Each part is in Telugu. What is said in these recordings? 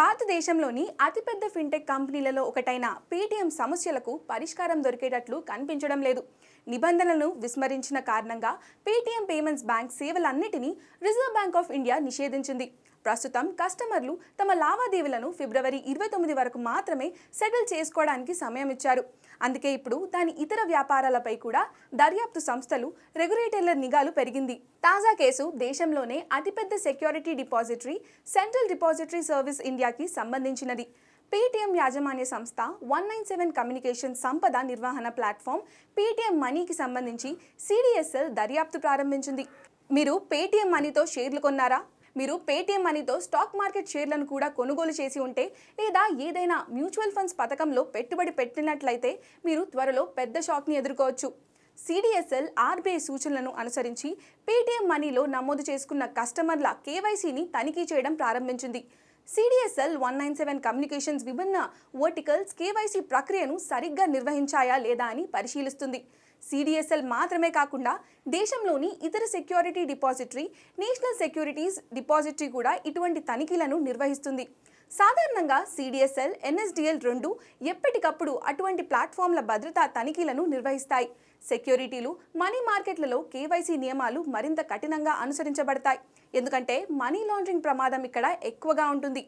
భారతదేశంలోని అతిపెద్ద ఫిన్టెక్ కంపెనీలలో ఒకటైన పేటీఎం సమస్యలకు పరిష్కారం దొరికేటట్లు కనిపించడం లేదు. నిబంధనలను విస్మరించిన కారణంగా పేటీఎం పేమెంట్స్ బ్యాంక్ సేవలన్నిటినీ రిజర్వ్ బ్యాంక్ ఆఫ్ ఇండియా నిషేధించింది. ప్రస్తుతం కస్టమర్లు తమ లావాదేవీలను ఫిబ్రవరి ఇరవై తొమ్మిది వరకు మాత్రమే సెటిల్ చేసుకోవడానికి సమయం ఇచ్చారు. అందుకే ఇప్పుడు దాని ఇతర వ్యాపారాలపై కూడా దర్యాప్తు సంస్థలు రెగ్యులేటర్ల నిఘాలు పెరిగింది. తాజా కేసు దేశంలోనే అతిపెద్ద security depository central depository service ఇండియాకి సంబంధించినది. పేటీఎం యాజమాన్య సంస్థ వన్ నైన్ సెవెన్ కమ్యూనికేషన్ సంపద నిర్వహణ ప్లాట్ఫామ్ పేటీఎం మనీకి సంబంధించి సిడిఎస్ఎల్ దర్యాప్తు ప్రారంభించింది. మీరు పేటీఎం మనీతో షేర్లు కొన్నారా? మీరు పేటీఎం మనీతో స్టాక్ మార్కెట్ షేర్లను కూడా కొనుగోలు చేసి ఉంటే లేదా ఏదైనా మ్యూచువల్ ఫండ్స్ పథకంలో పెట్టుబడి పెట్టినట్లయితే మీరు త్వరలో పెద్ద షాక్ని ఎదుర్కోవచ్చు. సిడిఎస్ఎల్ ఆర్బీఐ సూచనలను అనుసరించి పేటీఎం మనీలో నమోదు చేసుకున్న కస్టమర్ల కేవైసీని తనిఖీ చేయడం ప్రారంభించింది. CDSL one nine seven communications విభిన్న వర్టికల్స్ కేవైసీ ప్రక్రియను సరిగ్గా నిర్వహించాయా లేదా అని పరిశీలిస్తుంది. సిడిఎస్ఎల్ మాత్రమే కాకుండా దేశంలోని ఇతర security depository national securities depository కూడా ఇటువంటి తనిఖీలను నిర్వహిస్తుంది. సాధారణంగా సిడిఎస్ఎల్ ఎన్ఎస్డిఎల్ రెండు ఎప్పటికప్పుడు అటువంటి ప్లాట్ఫామ్ల భద్రతా తనిఖీలను నిర్వహిస్తాయి. సెక్యూరిటీలు మనీ మార్కెట్లలో కేవైసీ నియమాలు మరింత కఠినంగా అనుసరించబడతాయి. ఎందుకంటే మనీ లాండరింగ్ ప్రమాదం ఇక్కడ ఎక్కువగా ఉంటుంది.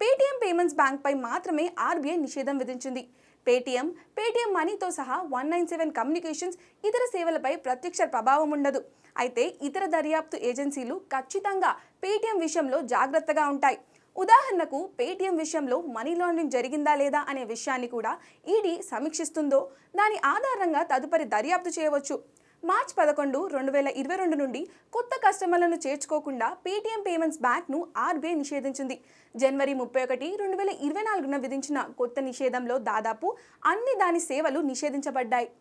పేటీఎం పేమెంట్స్ బ్యాంక్పై మాత్రమే ఆర్బీఐ నిషేధం విధించింది. పేటీఎం పేటీఎం మనీతో సహా వన్ నైన్ సెవెన్ కమ్యూనికేషన్స్ ఇతర సేవలపై ప్రత్యక్ష ప్రభావం ఉండదు. అయితే ఇతర దర్యాప్తు ఏజెన్సీలు ఖచ్చితంగా పేటీఎం విషయంలో జాగ్రత్తగా ఉంటాయి. ఉదాహరణకు పేటీఎం విషయంలో మనీ లాండరింగ్ జరిగిందా లేదా అనే విషయాన్ని కూడా ఈడీ సమీక్షిస్తుందో దాని ఆధారంగా తదుపరి దర్యాప్తు చేయవచ్చు. మార్చ్ పదకొండు రెండు వేల ఇరవై రెండు నుండి కొత్త కస్టమర్లను చేర్చుకోకుండా పేటీఎం పేమెంట్స్ బ్యాంక్ను ఆర్బీఐ నిషేధించింది. జనవరి ముప్పై ఒకటి రెండు వేల ఇరవై నాలుగున విధించిన కొత్త నిషేధంలో దాదాపు అన్ని దాని సేవలు నిషేధించబడ్డాయి.